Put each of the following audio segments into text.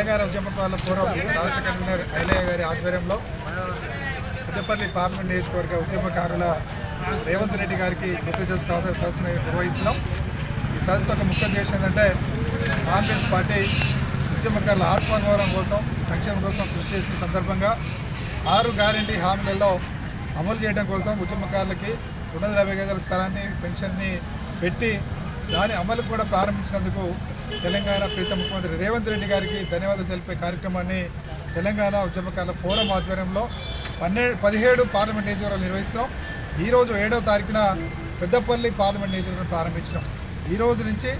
ఉద్యమకాల పూర్వం రాష్ట్ర కన్వీనర్ ఐలయ్య గారి ఆధ్వర్యంలో పెద్దపల్లి పార్లమెంట్ నియోజకవర్గ ఉద్యమకారుల రేవంత్ రెడ్డి గారికి కృతజ్ఞత సదస్సు సదస్సును నిర్వహిస్తున్నాం. ఈ సదస్సు ఒక ముఖ్య ఉద్దేశం ఏంటంటే కాంగ్రెస్ పార్టీ ఉద్యమకారుల ఆత్మగౌరవం కోసం సంక్షేమం కోసం కృషి చేసిన సందర్భంగా ఆరు గ్యారంటీ హామీలలో అమలు చేయడం కోసం ఉద్యమకారులకి రెండు వందల యాభై గజాల స్థలాన్ని పెన్షన్ని పెట్టి దాని అమలు కూడా ప్రారంభించినందుకు తెలంగాణ ప్రీత ముఖ్యమంత్రి రేవంత్ రెడ్డి గారికి ధన్యవాదాలు తెలిపే కార్యక్రమాన్ని తెలంగాణ ఉద్యమకారుల ఫోరం ఆధ్వర్యంలో పన్నెండు పదిహేడు పార్లమెంట్ నియోజకవర్గాలు నిర్వహిస్తున్నాం. ఈరోజు ఏడవ తారీఖున పెద్దపల్లి పార్లమెంట్ నియోజకవర్గం ప్రారంభించినాం. ఈ రోజు నుంచి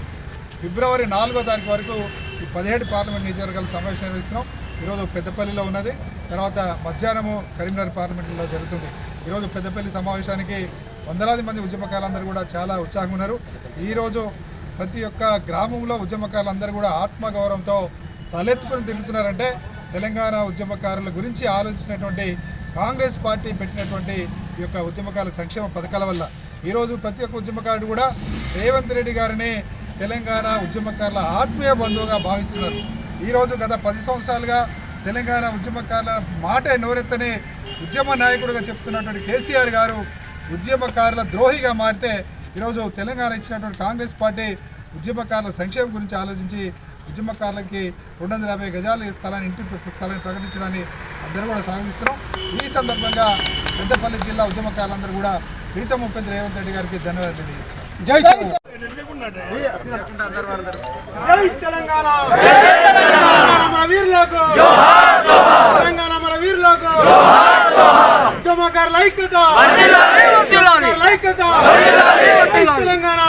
ఫిబ్రవరి నాలుగో తారీఖు వరకు ఈ పదిహేడు పార్లమెంట్ నియోజకవర్గాల సమావేశం నిర్వహిస్తున్నాం. ఈరోజు పెద్దపల్లిలో ఉన్నది. తర్వాత మధ్యాహ్నము కరీంనగర్ పార్లమెంట్లో జరుగుతుంది. ఈరోజు పెద్దపల్లి సమావేశానికి వందలాది మంది ఉద్యమకారులందరూ కూడా చాలా ఉత్సాహంగా ఉన్నారు. ఈరోజు ప్రతి ఒక్క గ్రామంలో ఉద్యమకారులందరూ కూడా ఆత్మగౌరవంతో తలెత్తుకుని తిరుగుతున్నారంటే తెలంగాణ ఉద్యమకారుల గురించి ఆలోచించినటువంటి కాంగ్రెస్ పార్టీ పెట్టినటువంటి ఈ యొక్క ఉద్యమకారుల సంక్షేమ పథకాల వల్ల. ఈరోజు ప్రతి ఒక్క ఉద్యమకారుడు కూడా రేవంత్ రెడ్డి గారిని తెలంగాణ ఉద్యమకారుల ఆత్మీయ బంధువుగా భావిస్తున్నారు. ఈరోజు గత పది సంవత్సరాలుగా తెలంగాణ ఉద్యమకారుల మాట నోరెత్తని ఉద్యమ నాయకుడిగా చెప్తున్నటువంటి కేసీఆర్ గారు ఉద్యమకారుల ద్రోహిగా మారితే ఈరోజు తెలంగాణ ఇచ్చినటువంటి కాంగ్రెస్ పార్టీ ఉద్యమకారుల సంక్షేమం గురించి ఆలోచించి ఉద్యమకారులకి రెండు వందల యాభై గజాల స్థలాన్ని ఇంటి స్థలాన్ని ప్రకటించడాన్ని అందరూ కూడా సాగిస్తున్నాం. ఈ సందర్భంగా పెద్దపల్లి జిల్లా ఉద్యమకారులందరూ కూడా ప్రీతం ముఖ్యమంత్రి రేవంత్ రెడ్డి గారికి ధన్యవాదాలు తెలియజేస్తున్నాం. జై తెలంగాణ! జై తెలంగాణ! మన వీరులకు! తెలంగాణ మన వీరులకు! ఉద్యమకారుల ఐక్యత! ఉద్యమకారుల ఐక్యత. తెలంగాణ.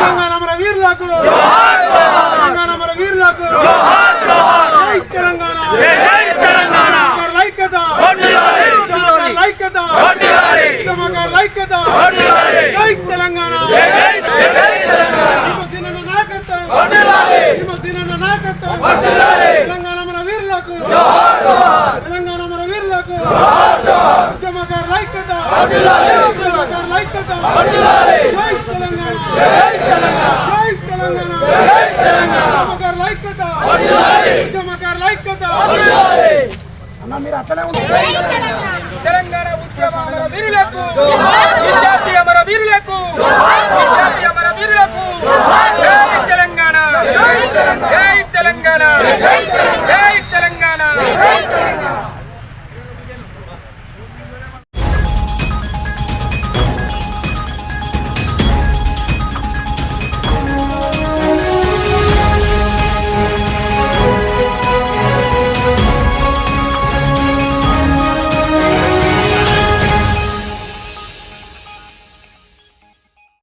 తెలంగాణ మన వీరులకు. తెలంగాణ మన వీరులకు. జై తెలంగాణ. ఐక్యత. ఐక్యత. ఐక్యత. జై తెలంగాణ. తెలంగాణ. మన వీరులకు. తెలంగాణ మన వీరులకు. ఉద్యమకారుల ఐక్యత. అన్న మీరు అట్లనే ఉంది తెలంగాణ ఉద్యమ వీరులకు విద్యార్థి అమర వీరులకు విద్యార్థి అమర వీరులకు జై తెలంగాణ తెలంగాణ.